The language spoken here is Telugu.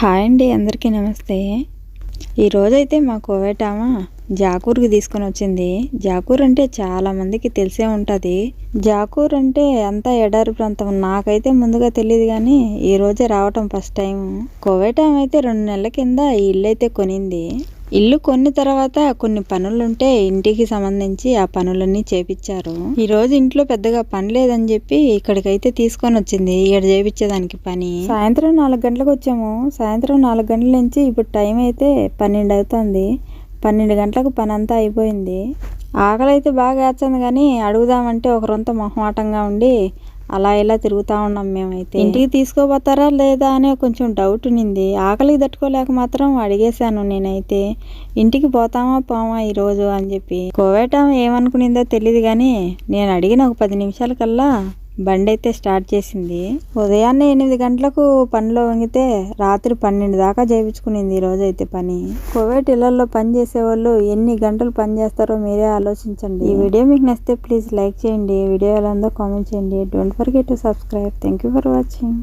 హాయ్ అండి అందరికీ నమస్తే. ఈరోజైతే మా కోవేటామ జాకూర్కి తీసుకొని వచ్చింది. జాకూర్ అంటే చాలా మందికి తెలిసే ఉంటుంది. జాకూర్ అంటే అంతా ఎడారి ప్రాంతం నాకైతే ముందుగా తెలియదు కానీ ఈ రోజే రావటం ఫస్ట్ టైం కోవేటామ అయితే రెండు నెలల కింద ఈ ఇల్లు అయితే కొనింది. ఇల్లు కొన్ని తర్వాత కొన్ని పనులుంటే ఇంటికి సంబంధించి ఆ పనులన్నీ చేపించారు ఈ రోజు ఇంట్లో పెద్దగా పని లేదని చెప్పి ఇక్కడికైతే తీసుకొని వచ్చింది. ఇక్కడ చేపించేదానికి పని. సాయంత్రం నాలుగు గంటలకు వచ్చాము. సాయంత్రం నాలుగు గంటల నుంచి ఇప్పుడు టైం అయితే పన్నెండు అవుతుంది. పన్నెండు గంటలకు పని అంతా అయిపోయింది. ఆకలి అయితే బాగా వేస్తుంది కానీ అడుగుదామంటే ఒకరంతా మొహమాటంగా ఉండి అలా ఇలా తిరుగుతూ ఉన్నాం మేమైతే. ఇంటికి తీసుకోపోతారా లేదా అనే కొంచెం డౌట్ ఉన్నింది. ఆకలికి తట్టుకోలేక మాత్రం అడిగేశాను నేనైతే. ఇంటికి పోతామా పోమా ఈరోజు అని చెప్పి. కోవేటం ఏమనుకునిందో తెలియదు కానీ నేను అడిగిన ఒక పది నిమిషాల కల్లా బండి అయితే స్టార్ట్ చేసింది. ఉదయాన్నే ఎనిమిది గంటలకు పనిలో వంగితే రాత్రి పన్నెండు దాకా చేయించుకునింది ఈ అయితే పని. కోవిడ్ ఇళ్ళలో పని చేసేవాళ్ళు ఎన్ని గంటలు పని చేస్తారో మీరే ఆలోచించండి. ఈ వీడియో మీకు నచ్చితే ప్లీజ్ లైక్ చేయండి. వీడియో ఎలా ఉందో కామెంట్ చేయండి. Don't forget to subscribe thank you for watching